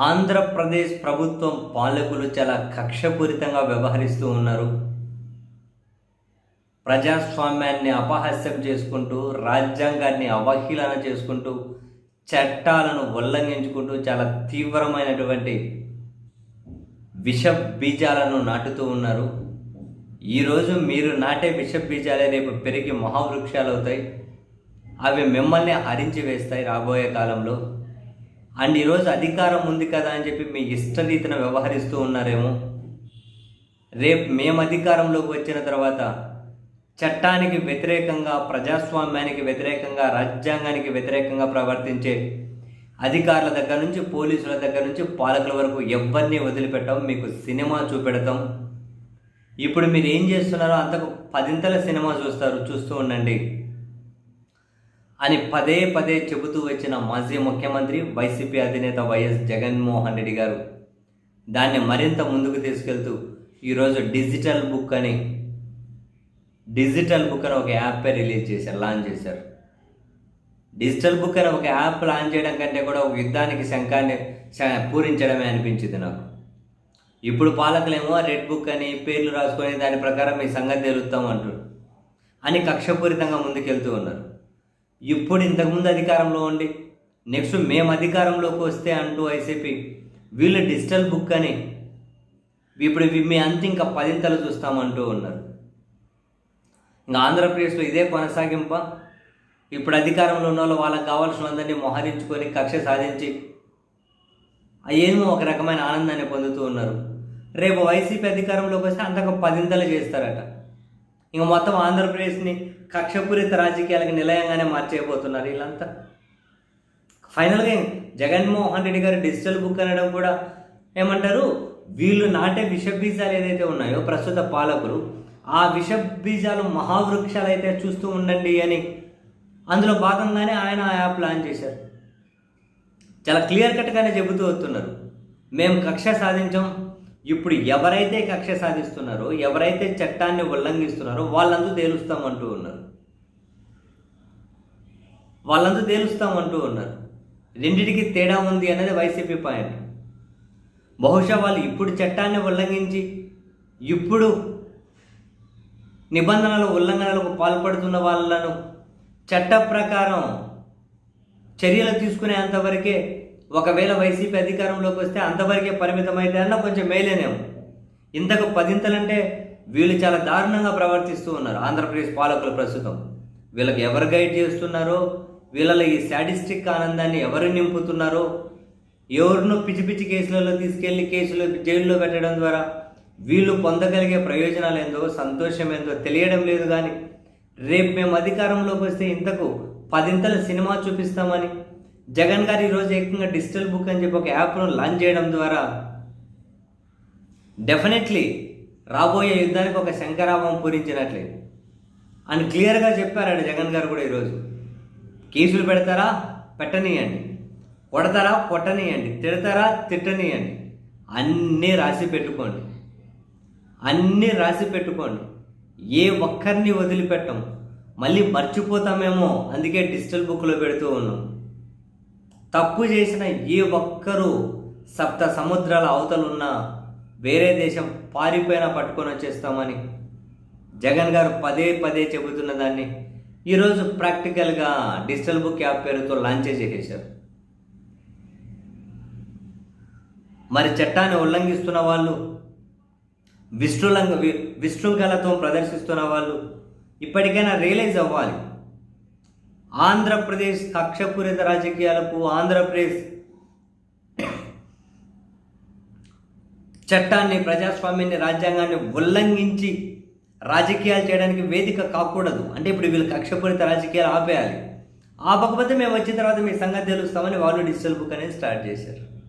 ఆంధ్రప్రదేశ్ ప్రభుత్వం పాలకులు చాలా కక్షపూరితంగా వ్యవహరిస్తూ ఉన్నారు. ప్రజాస్వామ్యాన్ని అపహాస్యం చేసుకుంటూ రాజ్యాంగాన్ని అవహేళన చేసుకుంటూ చట్టాలను ఉల్లంఘించుకుంటూ చాలా తీవ్రమైనటువంటి విష బీజాలను నాటుతూ ఉన్నారు. ఈరోజు మీరు నాటే విష బీజాలే రేపు పెరిగి మహావృక్షాలు అవుతాయి అవి మిమ్మల్ని హరించి వేస్తాయి రాబోయే కాలంలో. అండ్ ఈరోజు అధికారం ఉంది కదా అని చెప్పి మీ ఇష్టరీతిన వ్యవహరిస్తూ ఉన్నారేమో. రేపు మేము అధికారంలోకి వచ్చిన తర్వాత చట్టానికి వ్యతిరేకంగా ప్రజాస్వామ్యానికి వ్యతిరేకంగా రాజ్యాంగానికి వ్యతిరేకంగా ప్రవర్తించే అధికారుల దగ్గర నుంచి పోలీసుల దగ్గర నుంచి పాలకుల వరకు ఎవరిని వదిలిపెట్టాం మీకు సినిమా చూపెడతాం. ఇప్పుడు మీరు ఏం చేస్తున్నారో అంతకు పదింతల సినిమా చూస్తారు చూస్తూ ఉండండి. అని పదే పదే చెబుతూ వచ్చిన మాజీ ముఖ్యమంత్రి వైసీపీ అధినేత వైఎస్ జగన్మోహన్ రెడ్డి గారు. దాన్ని మరింత ముందుకు తీసుకెళ్తూ ఈరోజు డిజిటల్ బుక్ అని డిజిటల్ బుక్ అని ఒక యాప్ రిలీజ్ చేశారు లాంచ్ చేశారు. డిజిటల్ బుక్ అని ఒక యాప్ లాంచ్ చేయడం కంటే కూడా ఒక యుద్ధానికి శంఖాన్ని శ- పూరించడమే అనిపించింది నాకు. ఇప్పుడు పాలకులేమో రెడ్ బుక్ అని పేర్లు రాసుకొని దాని ప్రకారం మీ సంగతి తెలుస్తాం అంటారు అని కక్షపూరితంగా ముందుకెళ్తూ ఉన్నారు. ఇప్పుడు ఇంతకుముందు అధికారంలో ఉండి నెక్స్ట్ మేము అధికారంలోకి వస్తే అంటూ వైసీపీ వీళ్ళు డిజిటల్ బుక్ అని ఇప్పుడు మీ అంత ఇంకా పదింతలు చూస్తామంటూ ఉన్నారు. ఇంకా ఆంధ్రప్రదేశ్లో ఇదే కొనసాగింప ఇప్పుడు అధికారంలో ఉన్న వాళ్ళు వాళ్ళకి కావాల్సినందరినీ మోహరించుకొని కక్ష సాధించి ఏమో ఒక రకమైన ఆనందాన్ని పొందుతూ ఉన్నారు. రేపు వైసీపీ అధికారంలోకి వస్తే అంతకు పదింతలు చేస్తారట. ఇంక మొత్తం ఆంధ్రప్రదేశ్ని కక్షపూరిత రాజకీయాలకు నిలయంగానే మార్చేయబోతున్నారు వీళ్ళంతా. ఫైనల్గా జగన్మోహన్ రెడ్డి గారు డిజిటల్ బుక్ అనడం కూడా ఏమంటారు? వీళ్ళు నాటే విషబీజాలు ఏదైతే ఉన్నాయో ప్రస్తుత పాలకులు ఆ విషబీజాలు మహావృక్షాలు అయితే చూస్తూ ఉండండి అని అందులో భాగంగానే ఆయన ఆ యాప్ లాంచ్ చేశారు. చాలా క్లియర్ కట్గానే చెబుతూ వస్తున్నారు. మేము కక్ష సాధించాం ఇప్పుడు ఎవరైతే కక్ష సాధిస్తున్నారో ఎవరైతే చట్టాన్ని ఉల్లంఘిస్తున్నారో వాళ్ళందరూ తేలుస్తామంటూ ఉన్నారు. వాళ్ళందరూ తేలుస్తామంటూ ఉన్నారు. రెండిటికి తేడా ఉంది అనేది వైసీపీ పాయింట్. బహుశా వాళ్ళు ఇప్పుడు చట్టాన్ని ఉల్లంఘించి ఇప్పుడు నిబంధనల ఉల్లంఘనలకు పాల్పడుతున్న వాళ్ళను చట్ట ప్రకారం చర్యలు తీసుకునేంతవరకే ఒకవేళ వైసీపీ అధికారంలోకి వస్తే అంతవరకే పరిమితమైతే అన్న కొంచెం మేలేనేమో. ఇంతకు పదింతలంటే వీళ్ళు చాలా దారుణంగా ప్రవర్తిస్తూ ఉన్నారు ఆంధ్రప్రదేశ్ పాలకులు ప్రస్తుతం. వీళ్ళకి ఎవరు గైడ్ చేస్తున్నారో వీళ్ళలో ఈ శాడిస్టిక్ ఆనందాన్ని ఎవరు నింపుతున్నారో ఎవరినో పిచ్చి పిచ్చి కేసులలో తీసుకెళ్ళి కేసులు జైల్లో పెట్టడం ద్వారా వీళ్ళు పొందగలిగే ప్రయోజనాలు ఏందో సంతోషం ఏందో తెలియడం లేదు కానీ రేపు మేము అధికారంలోకి వస్తే ఇంతకు పదింతల సినిమా చూపిస్తామని జగన్ గారు ఈరోజు ఏకంగా డిజిటల్ బుక్ అని చెప్పి ఒక యాప్ను లాంచ్ చేయడం ద్వారా డెఫినెట్లీ రాబోయే యుద్ధానికి ఒక శంకరాభం పూరించినట్లే. అని క్లియర్గా చెప్పారండి జగన్ గారు కూడా ఈరోజు. కేసులు పెడతారా? పెట్టనీయండి. కొడతారా? కొట్టనీయండి. తిడతారా? తిట్టనీయండి. అన్నీ రాసి పెట్టుకోండి. అన్నీ రాసి పెట్టుకోండి. ఏ ఒక్కరిని వదిలిపెట్టం. మళ్ళీ మర్చిపోతామేమో అందుకే డిజిటల్ బుక్లో పెడుతూ ఉన్నాం. తప్పు చేసిన ఏ ఒక్కరూ సప్త సముద్రాల అవతలున్న వేరే దేశం పారిపోయినా పట్టుకొని వచ్చేస్తామని జగన్ గారు పదే పదే చెబుతున్న దాన్ని ఈరోజు ప్రాక్టికల్గా డిజిటల్ బుక్ యాప్ పేరుతో లాంచ్ చేసేసారు మరి చట్టాన్ని ఉల్లంఘిస్తున్న వాళ్ళు విశృంఖ విశృంఖలతో ప్రదర్శిస్తున్న వాళ్ళు ఇప్పటికైనా రియలైజ్ అవ్వాలి. ఆంధ్రప్రదేశ్ కక్షపూరిత రాజకీయాలకు ఆంధ్రప్రదేశ్ చట్టాన్ని ప్రజాస్వామ్యాన్ని రాజ్యాంగాన్ని ఉల్లంఘించి రాజకీయాలు చేయడానికి వేదిక కాకూడదు. అంటే ఇప్పుడు వీళ్ళు కక్షపూరిత రాజకీయాలు ఆపేయాలి. ఆపకపోతే మేము వచ్చిన తర్వాత మీ సంగతి తెలుస్తామని వాళ్ళు డిజిటల్ బుక్ అనేది స్టార్ట్ చేశారు.